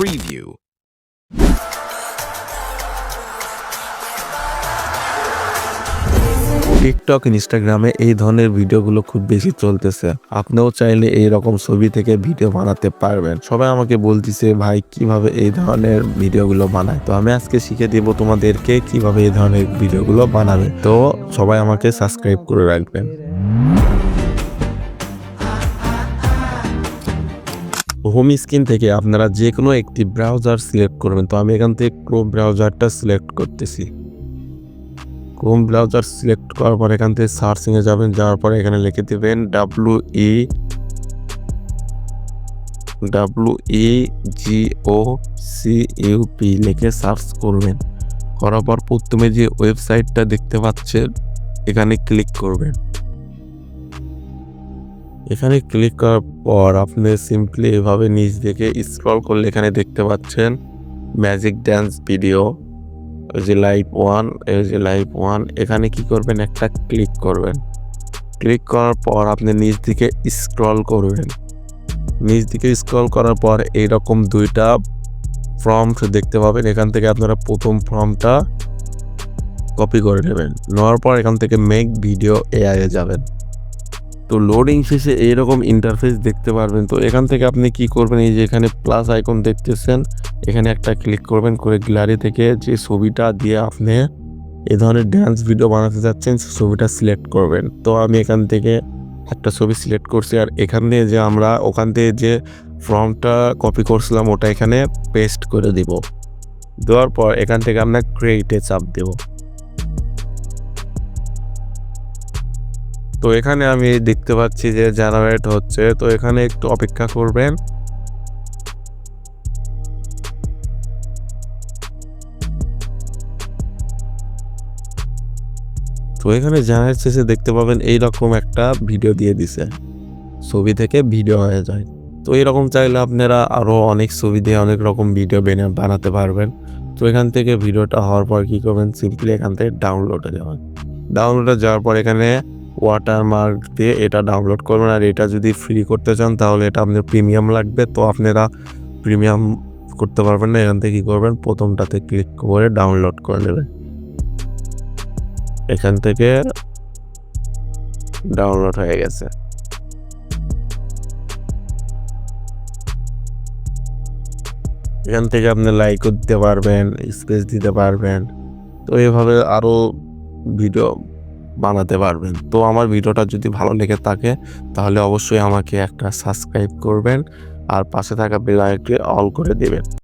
Preview. TikTok ইনস্টাগ্রামে এই ধরনের ভিডিওগুলো খুব বেশি চলতেছে। আপনিও চাইলে এই রকম ছবি থেকে ভিডিও বানাতে পারবেন। সবাই আমাকে বলতিছে, ভাই, কীভাবে এই ধরনের ভিডিওগুলো বানায়? তো আমি আজকে শিখে দেব তোমাদেরকে কীভাবে এই ধরনের ভিডিওগুলো বানাবে। তো সবাই আমাকে সাবস্ক্রাইব করে রাখবেন। হোম স্ক্রিন থেকে আপনারা যে কোনো একটি ব্রাউজার সিলেক্ট করবেন। তো আমি এখান থেকে ক্রোম ব্রাউজারটা সিলেক্ট করতেছি। ক্রোম ব্রাউজার সিলেক্ট করার পর এখান থেকে সার্চিংয়ে যাবেন। যাওয়ার পরে এখানে লিখে দেবেন W E W E G O C U P লিখে সার্চ করবেন। করার পর প্রথমে যে ওয়েবসাইটটা দেখতে পাচ্ছেন, এখানে ক্লিক করবেন। এখানে ক্লিক করার পর আপনি সিম্পলি এভাবে নিচ থেকে স্ক্রল করলে এখানে দেখতে পাচ্ছেন ম্যাজিক ড্যান্স ভিডিও ওই যে লাইভ ওয়ান এই যে লাইভ ওয়ান এখানে কি করবেন? একটা ক্লিক করবেন। ক্লিক করার পর আপনি নিচ দিকে স্ক্রল করবেন। নিচ দিকে স্ক্রল করার পর এইরকম দুইটা ফর্ম দেখতে পাবেন। এখান থেকে আপনারা প্রথম ফর্মটা কপি করে নেবেন। নেওয়ার পর এখান থেকে মেক ভিডিও এআই যাবেন। তো লোডিং শেষে এইরকম ইন্টারফেস দেখতে পারবেন। তো এখান থেকে আপনি কি করবেন, এই যে এখানে প্লাস আইকন দেখতেছেন, এখানে একটা ক্লিক করবেন করে গ্যালারি থেকে যে ছবিটা দিয়ে আপনি এই ধরনের ড্যান্স ভিডিও বানাতে যাচ্ছেন ছবিটা সিলেক্ট করবেন। তো আমি এখান থেকে একটা ছবি সিলেক্ট করছি আর এখান যে আমরা ওখান থেকে যে ফর্মটা কপি করছিলাম, ওটা এখানে পেস্ট করে দিব। দেওয়ার পর এখান থেকে আমরা ক্রিয়েটে চাপ দেব। তো এখানে আমি দেখতে পাচ্ছি যে জেনারেট হচ্ছে, তো এখানে একটু অপেক্ষা করবেন। তো এখানে জেনারেট শেষে দেখতে পাবেন এই রকম একটা ভিডিও দিয়ে দিছে। ছবি থেকে ভিডিও হয়ে যায়। তো এরকম চাইলে আপনারা আরও অনেক ছবি দিয়ে অনেক রকম ভিডিও বেনে, বানাতে পারবেন। তো এখান থেকে ভিডিওটা হওয়ার পর কী করবেন? সিম্পলি এখান থেকে ডাউনলোডে যাবেন। ডাউনলোডে যাওয়ার পর এখানে ওয়াটারমার্ক দিয়ে এটা ডাউনলোড করবেন আর এটা যদি ফ্রি করতে চান, তাহলে এটা আপনার প্রিমিয়াম লাগবে। তো আপনারা প্রিমিয়াম করতে পারবেন না, এখান থেকে কী করবেন? প্রথমটাতে ক্লিক করে ডাউনলোড করে নেবেন। এখান থেকে ডাউনলোড হয়ে গেছে। এখান থেকে আপনি লাইকও দিতে পারবেন স্পেস দিতে পারবেন। তো এভাবে আরও ভিডিও বানাতে পারবেন। তো আমার ভিডিওটা যদি ভালো লেগে থাকে, তাহলে অবশ্যই আমাকে একটা সাবস্ক্রাইব করবেন আর পাশে থাকা বেল অল করে দেবেন।